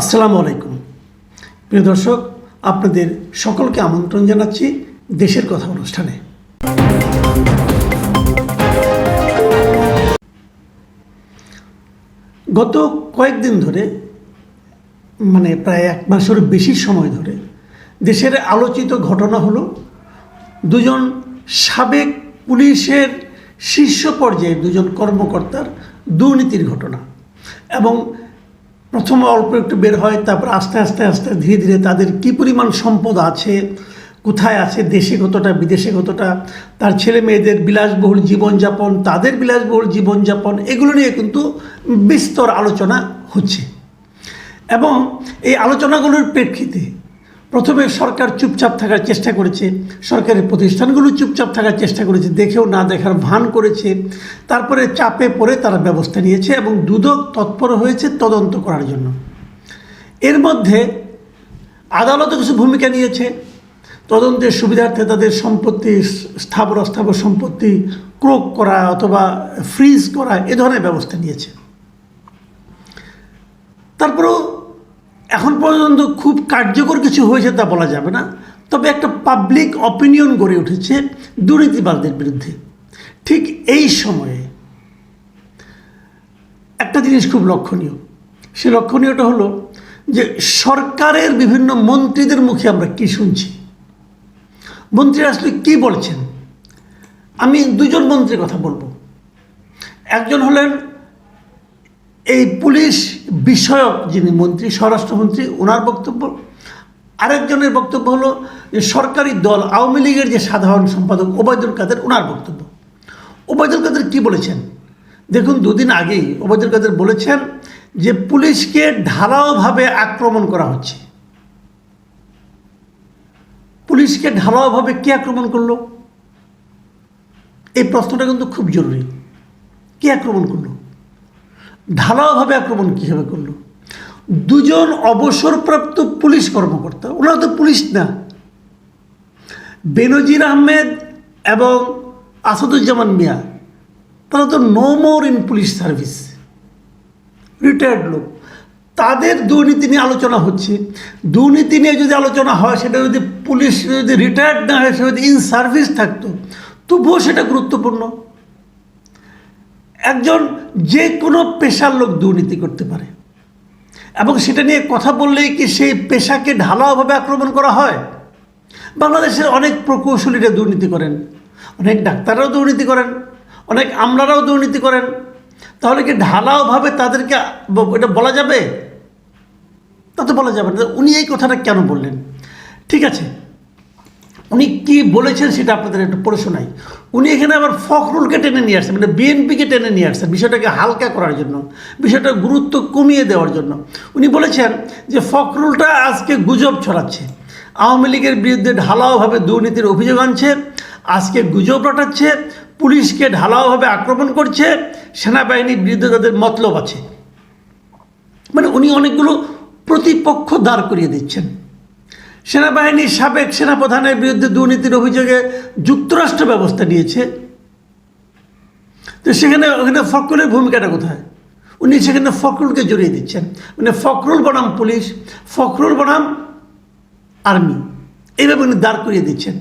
আসসালামু আলাইকুম। প্রিয় দর্শক, আপনাদের সকলকে আমন্ত্রণ জানাচ্ছি দেশের কথা অনুষ্ঠানে। গত কয়েকদিন ধরে মানে প্রায় এক মাসের বেশি সময় ধরে, দেশের আলোচিত ঘটনা হলো, দুজন সাবেক পুলিশের শীর্ষ পর্যায়ে দুজন কর্মকর্তার দুর্নীতির ঘটনা এবং প্রথমে অল্প একটু বের হয়, তারপর আস্তে আস্তে আস্তে ধীরে ধীরে তাদের কি পরিমাণ সম্পদ আছে, কোথায় আছে, দেশে কতটা, বিদেশে কতটা, তার ছেলে মেয়েদের বিলাসবহুল জীবনযাপন, তাদের বিলাসবহুল জীবনযাপন, এগুলো নিয়ে কিন্তু বিস্তর আলোচনা হচ্ছে। এবং এই আলোচনাগুলোর প্রেক্ষিতে প্রথমে সরকার চুপচাপ থাকার চেষ্টা করেছে, সরকারের প্রতিষ্ঠানগুলো চুপচাপ থাকার চেষ্টা করেছে, দেখেও না দেখার ভান করেছে, তারপরে চাপে পড়ে তারা ব্যবস্থা নিয়েছে এবং দুদক তৎপর হয়েছে তদন্ত করার জন্য। এর মধ্যে আদালতও কিছু ভূমিকা নিয়েছে। তদন্তের সুবিধার্থে তাদের সম্পত্তি, স্থাবর অস্থাবর সম্পত্তি, ক্রোক করা অথবা ফ্রিজ করা এ ধরনের ব্যবস্থা নিয়েছে। তারপরেও এখন পর্যন্ত খুব কার্যকর কিছু হয়েছে তা বলা যাবে না। তবে একটা পাবলিক অপিনিয়ন গড়ে উঠেছে দুর্নীতিবাদদের বিরুদ্ধে। ঠিক এই সময়ে একটা জিনিস খুব লক্ষণীয়। সে লক্ষণীয়টা হলো যে সরকারের বিভিন্ন মন্ত্রীদের মুখে আমরা কি শুনছি? মন্ত্রীরা আসলে কী বলছেন? আমি দুজন মন্ত্রীর কথা বলব। একজন হলেন এই পুলিশ বিষয়ক যিনি মন্ত্রী, স্বরাষ্ট্রমন্ত্রী, ওনার বক্তব্য, আরেকজনের বক্তব্য হলো যে সরকারি দল, আওয়ামী লীগের যে সাধারণ সম্পাদক ওবায়দুল কাদের, ওনার বক্তব্য। ওবায়দুল কাদের কি বলেছেন? দেখুন, দুদিন আগেই ওবায়দুল কাদের বলেছেন যে পুলিশকে ঢালাওভাবে আক্রমণ করা হচ্ছে। পুলিশকে ঢালাওভাবে কে আক্রমণ করল? এই প্রশ্নটা কিন্তু খুব জরুরি। কে আক্রমণ করল? ঢালাওভাবে আক্রমণ কীভাবে করল? দুজন অবসরপ্রাপ্ত পুলিশ কর্মকর্তা, ওনারা তো পুলিশ না। বেনজির আহমেদ এবং আসাদুজ্জামান মিয়া, তারা তো no more in police service retired লোক। তাদের দুর্নীতি নিয়ে আলোচনা হচ্ছে। দুর্নীতি নিয়ে যদি আলোচনা হয়, সেটা যদি পুলিশ, যদি রিটায়ার্ড না হয়, সেটা যদি ইন সার্ভিস থাকতো, তবুও সেটা গুরুত্বপূর্ণ। একজন যে কোনো পেশার লোক দুর্নীতি করতে পারে। এবং সেটা নিয়ে কথা বললেই কি সেই পেশাকে ঢালাওভাবে আক্রমণ করা হয়? বাংলাদেশের অনেক প্রকৌশলীরা দুর্নীতি করেন, অনেক ডাক্তাররাও দুর্নীতি করেন, অনেক আমলারাও দুর্নীতি করেন। তাহলে কি ঢালাওভাবে তাদেরকে এটা বলা যাবে? তা তো বলা যাবে না। উনি এই কথাটা কেন বললেন? ঠিক আছে উনি কি বলেছেন সেটা আপনাদের একটু পড়ে শোনাই। উনি এখানে আবার ফখরুলকে টেনে নিয়ে আসছেন মানে বিএনপিকে টেনে নিয়ে আসছেন বিষয়টাকে হালকা করার জন্য বিষয়টা গুরুত্ব কমিয়ে দেওয়ার জন্য। উনি বলেছেন যে ফখরুলটা আজকে গুজব ছড়াচ্ছে, আওয়ামী লীগের বিরুদ্ধে ঢালাওভাবে দুর্নীতির অভিযোগ আনছে, আজকে গুজব রটাচ্ছে, পুলিশকে ঢালাওভাবে আক্রমণ করছে, সেনাবাহিনীর বিরুদ্ধে তাদের মতলব আছে। মানে উনি অনেকগুলো প্রতিপক্ষ দাঁড় করিয়ে দিচ্ছেন। সেনাবাহিনীর সাবেক সেনাপ্রধানের বিরুদ্ধে দুর্নীতির অভিযোগে যুক্তরাষ্ট্র ব্যবস্থা নিয়েছে। তো সেখানে ওখানে ফখরুলের ভূমিকাটা কোথায়? উনি সেখানে ফখরুলকে জড়িয়ে দিচ্ছেন। মানে ফখরুল বনাম পুলিশ, ফখরুল বনাম আর্মি। এইভাবে উনি দাঁড় করিয়ে দিচ্ছেন।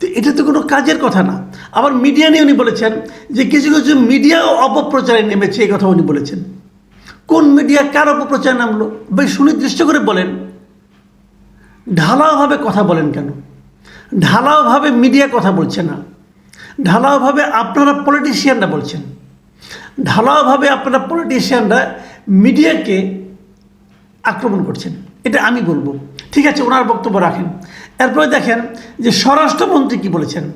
তো এটা তো কোনো কাজের কথা না। আবার মিডিয়া নিয়ে উনি বলেছেন যে কিছু কিছু মিডিয়াও অপপ্রচারে নেমেছে, এই কথা উনি বলেছেন। কোন মিডিয়া কার অপপ্রচার নামলো? বেশ সুনির্দিষ্ট করে বলেন। ঢালাওভাবে কথা বলেন কেন? ঢালাওভাবে মিডিয়া কথা বলছে না। ঢালাওভাবে আপনারা পলিটিশিয়ানরা বলছেন। ঢালাওভাবে আপনারা পলিটিশিয়ানরা মিডিয়াকে আক্রমণ করছেন। এটা আমি বলব। ঠিক আছে, ওনার বক্তব্য রাখেন। এরপরে দেখেন যে স্বরাষ্ট্রমন্ত্রী কি বলেছেন?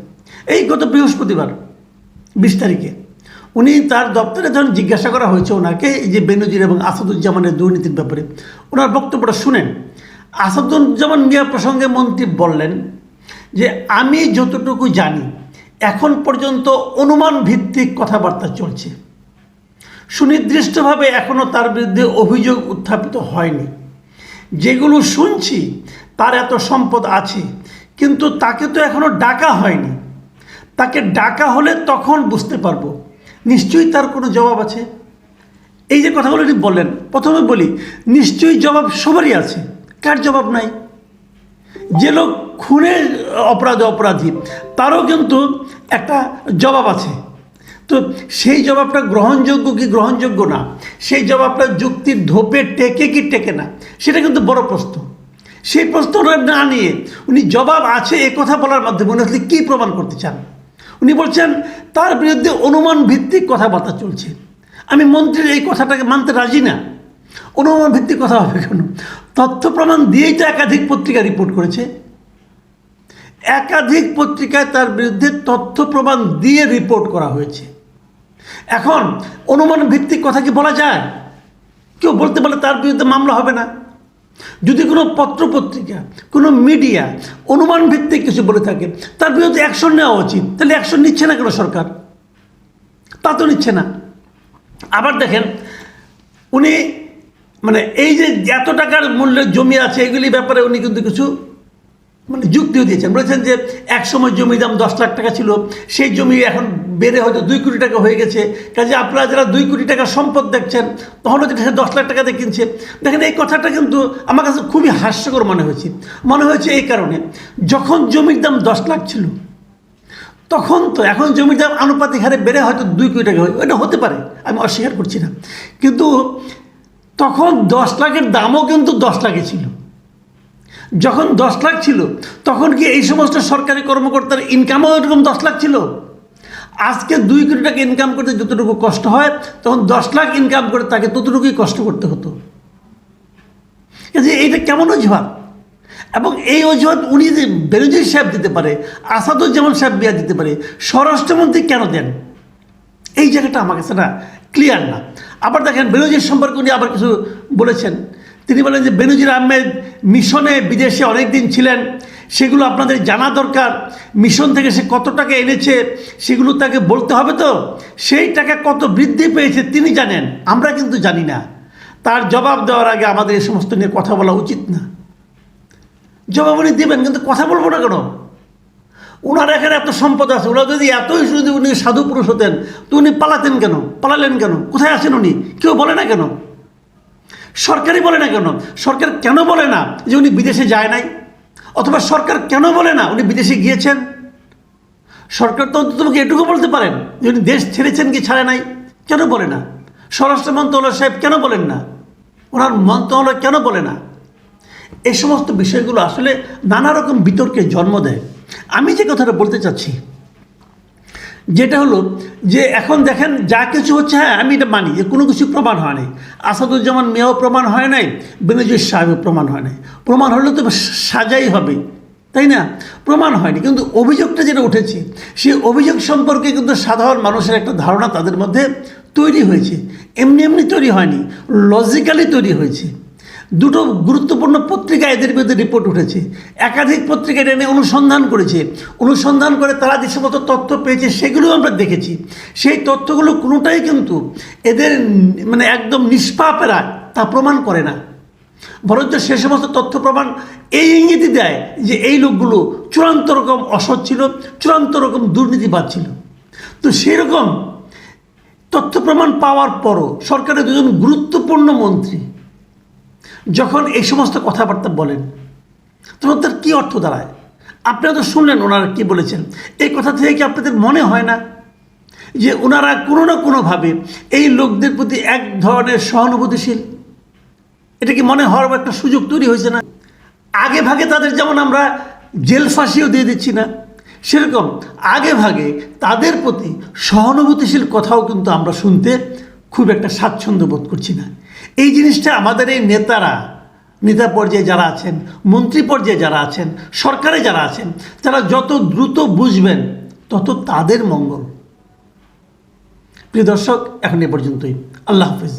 এই গত বৃহস্পতিবার, বিশ তারিখে, উনি তার দপ্তরে যখন জিজ্ঞাসা করা হয়েছে ওনাকে যে বেনজির এবং আসাদুজ্জামানের দুর্নীতির ব্যাপারে, ওনার বক্তব্যটা শুনেন। আসাদুজ্জামান মিয়া প্রসঙ্গে মন্ত্রী বললেন যে, আমি যতটুকু জানি, এখন পর্যন্ত অনুমান ভিত্তিক কথাবার্তা চলছে। সুনির্দিষ্টভাবে এখনও তার বিরুদ্ধে অভিযোগ উত্থাপিত হয়নি। যেগুলো শুনছি, তার এত সম্পদ আছে, কিন্তু তাকে তো এখনও ডাকা হয়নি। তাকে ডাকা হলে তখন বুঝতে পারব। নিশ্চয়ই তার কোনো জবাব আছে? এই যে কথাগুলো উনি বললেন, প্রথমে বলি, নিশ্চয়ই জবাব সবারই আছে। কার জবাব নাই? যে লোক খুনের অপরাধ অপরাধী, তারও কিন্তু একটা জবাব আছে। তো সেই জবাবটা গ্রহণযোগ্য কি গ্রহণযোগ্য না? সেই জবাবটা যুক্তির ধোপে টেকে কি টেকে না? সেটা কিন্তু বড় প্রশ্ন। সেই প্রশ্নটা না নিয়ে উনি জবাব আছে এ কথা বলার মাধ্যমে উনি আসলে কী প্রমাণ করতে চান? উনি বলছেন, তার বিরুদ্ধে অনুমান ভিত্তিক কথাবার্তা চলছে। আমি মন্ত্রীর এই কথাটাকে মানতে রাজি না। অনুমান ভিত্তিক কথা হবে কেন? তথ্য প্রমাণ দিয়েই তো একাধিক পত্রিকা রিপোর্ট করেছে। একাধিক পত্রিকায় তার বিরুদ্ধে তথ্য প্রমাণ দিয়ে রিপোর্ট করা হয়েছে। এখন অনুমান ভিত্তিক কথা কি বলা যায়? কেউ বলতে পারে তার বিরুদ্ধে মামলা হবে না। যদি কোনো পত্র পত্রিকা কোনো মিডিয়া অনুমান ভিত্তিক কিছু বলে থাকে, তার বিরুদ্ধে অ্যাকশন নেওয়া উচিত। তাহলে অ্যাকশন নিচ্ছে না কেন সরকার? তা তো নিচ্ছে না। আবার দেখেন, উনি মানে এই যে এত টাকার মূল্যের জমি আছে এগুলি ব্যাপারে উনি কিন্তু কিছু মানে যুক্তিও দিয়েছেন। বলেছেন যে এক সময় জমির দাম দশ লাখ টাকা ছিল, সেই জমি এখন বেড়ে হয়তো দুই কোটি টাকা হয়ে গেছে। কাজে আপনারা যারা দুই কোটি টাকা সম্পদ দেখছেন তখন হয়তো সে দশ লাখ টাকাতে কিনছে। দেখেন, এই কথাটা কিন্তু আমার কাছে খুবই হাস্যকর মনে হয়েছে। মনে হয়েছে এই কারণে, যখন জমির দাম দশ লাখ ছিল, তখন তো এখন জমির দাম আনুপাতিক হারে বেড়ে হয়তো দুই কোটি টাকা হয়। এটা হতে পারে, আমি অস্বীকার করছি না। কিন্তু তখন দশ লাখের দামও কিন্তু দশ লাখে ছিল। যখন দশ লাখ ছিল, তখন কি এই সমস্ত সরকারি কর্মকর্তার ইনকামও এরকম দশ লাখ ছিল? আজকে দুই কোটি টাকা ইনকাম করতে যতটুকু কষ্ট হয়, তখন দশ লাখ ইনকাম করে তাকে ততটুকুই কষ্ট করতে হতো। এইটা কেমন অজুহাত? এবং এই অজুহাত উনি যে বেরোজির সাহেব দিতে পারে, আসাদুজ্জামান সাহেব বিয়া দিতে পারে, স্বরাষ্ট্রমন্ত্রী কেন দেন? এই জায়গাটা আমার কাছে না ক্লিয়ার না। আবার দেখেন বেনজির সম্পর্কে উনি আবার কিছু বলেছেন। তিনি বলেন যে বেনজির আহমেদ মিশনে বিদেশে অনেক দিন ছিলেন, সেগুলো আপনাদের জানা দরকার। মিশন থেকে সে কত টাকা এনেছে, সেগুলো তাকে বলতে হবে তো? সেই টাকা কত বৃদ্ধি পেয়েছে তিনি জানেন, আমরা কিন্তু জানি না। তার জবাব দেওয়ার আগে আমাদের এই সমস্ত নিয়ে কথা বলা উচিত না। জবাব উনি দেবেন, কিন্তু কথা বলব না কেন? ওনার এখানে এত সম্পদ আছে ওরা যদি এতই যদি উনি সাধু পুরুষ হতেন, তো উনি পালাতেন কেন? পালালেন কেন? কোথায় আছেন উনি? কেউ বলে না কেন? সরকারই বলে না কেন? সরকার কেন বলে না যে উনি বিদেশে যায় নাই? অথবা সরকার কেন বলে না উনি বিদেশে গিয়েছেন? সরকার তো অন্তত এটুকু বলতে পারেন যে উনি দেশ ছেড়েছেন কি ছাড়ে নাই? কেন বলে না? স্বরাষ্ট্র মন্ত্রণালয় সাহেব কেন বলেন না? ওনার মন্ত্রণালয় কেন বলে না? এই সমস্ত বিষয়গুলো আসলে নানা রকম বিতর্কের জন্ম দেয়। আমি যে কথাটা বলতে চাচ্ছি, যেটা হলো যে এখন দেখেন যা কিছু হচ্ছে হ্যাঁ আমি এটা মানি যে কোনো কিছু প্রমাণ হয় নাই। আসাদুজ্জামান মেয়েও প্রমাণ হয় নাই বেনজির সাহেবও প্রমাণ হয় নাই। প্রমাণ হলে তো সাজাই হবে, তাই না? প্রমাণ হয়নি, কিন্তু অভিযোগটা যেটা উঠেছে, সেই অভিযোগ সম্পর্কে কিন্তু সাধারণ মানুষের একটা ধারণা তাদের মধ্যে তৈরি হয়েছে। এমনি এমনি তৈরি হয়নি লজিক্যালি তৈরি হয়েছে। দুটো গুরুত্বপূর্ণ পত্রিকা এদের বিরুদ্ধে রিপোর্ট উঠেছে। একাধিক পত্রিকা এটা নিয়ে অনুসন্ধান করেছে। অনুসন্ধান করে তারা যে সমস্ত তথ্য পেয়েছে সেগুলো আমরা দেখেছি। সেই তথ্যগুলো কোনোটাই কিন্তু এদের মানে একদম নিষ্পাপেরা তা প্রমাণ করে না। বরঞ্চ সে সমস্ত তথ্য প্রমাণ এই ইঙ্গিতই দেয় যে এই লোকগুলো চূড়ান্ত রকম অসৎ ছিল, চূড়ান্ত রকম দুর্নীতিবাদ ছিল। তো সেরকম তথ্য প্রমাণ পাওয়ার পরও সরকারের দুজন গুরুত্বপূর্ণ মন্ত্রী যখন এই সমস্ত কথাবার্তা বলেন, তখন তার কী অর্থ দাঁড়ায়? আপনারা তো শুনলেন ওনারা কী বলেছেন। এই কথা থেকে কি আপনাদের মনে হয় না যে ওনারা কোনো না কোনোভাবে এই লোকদের প্রতি এক ধরনের সহানুভূতিশীল? এটা কি মনে হওয়ার একটা সুযোগ তৈরি হয়েছে না? আগে ভাগে তাদের যেমন আমরা জেল ফাঁসিও দিয়ে দিচ্ছি না, সেরকম আগে ভাগে তাদের প্রতি সহানুভূতিশীল কথাও কিন্তু আমরা শুনতে খুব একটা স্বাচ্ছন্দ্য বোধ করছি না। এই জিনিসটা আমাদের এই নেতারা, নেতা পর্যায়ে যারা আছেন, মন্ত্রী পর্যায়ে যারা আছেন, সরকারে যারা আছেন, তারা যত দ্রুত বুঝবেন, তত তাদের মঙ্গল। প্রিয় দর্শক, এখন এ পর্যন্তই। আল্লাহ হাফিজ।